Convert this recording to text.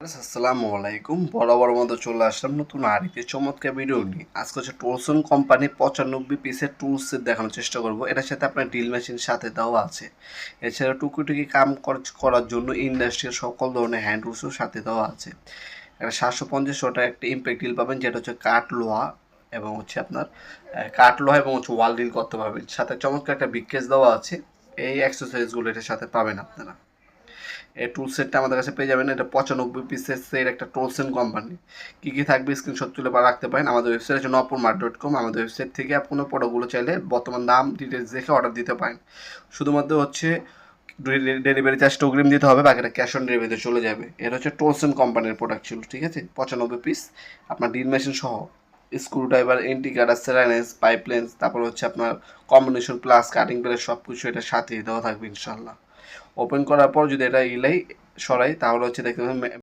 আসসালামু আলাইকুম। বরাবর মতো চলে আসলাম নতুন আরিতে চমৎকার ভিডিও নিয়ে। আজকে হচ্ছে টোলসন কোম্পানি পঁচানব্বই পিসের টুলসের দেখানোর চেষ্টা করব। এটার সাথে আপনার ড্রিল মেশিন সাথে দেওয়া আছে। এছাড়া টুকি কাম করার জন্য ইন্ডাস্ট্রির সকল ধরনের হ্যান্ড টুলসও সাথে দেওয়া আছে। একটা সাতশো পঞ্চাশ ওটা একটা ইম্প্যাক্ট ড্রিল পাবেন, যেটা হচ্ছে কাঠ লোহা এবং হচ্ছে আপনার কাঠ লোহা এবং হচ্ছে ওয়াল ড্রিল করতে পারবেন। সাথে চমৎকার একটা বিকেজ দেওয়া আছে। এই এক্সারসাইজগুলো এটার সাথে পাবেন আপনারা। টুল সেটটা আমাদের কাছে পেয়ে যাবেন। এটা পঁচানব্বই পিসের একটা টোলসেন কোম্পানি কী কী থাকবে স্ক্রিনশট তুলে বা রাখতে পারেন, আমাদের website Nupur mart dot com আমাদের ওয়েবসাইট থেকে আপনার প্রোডাক্টগুলো চাইলে বর্তমান দাম ডিটেলস দেখে অর্ডার দিতে পারেন। শুধুমাত্র হচ্ছে ডেলিভারি চার্জটা অগ্রিম দিতে হবে, বাকিটা ক্যাশ অন ডেলিভারিতে চলে যাবে। এটা হচ্ছে টোলসেন কোম্পানির প্রোডাক্ট ছিল, ঠিক আছে? পঁচানব্বই পিস আপনার ডিল মেশিন সহ। স্ক্রু ড্রাইভার এন্টিকাটার সেরানেস পাইপলেন্স তারপর হচ্ছে আপনার কম্বিনেশন প্লাস কাটিং প্লেস সব কিছু এটার সাথে দেওয়া থাকবে ইনশাল্লাহ ওপেন করার পর যদি এটা ইলাই সরাই তাহলে হচ্ছে দেখতে পাবেন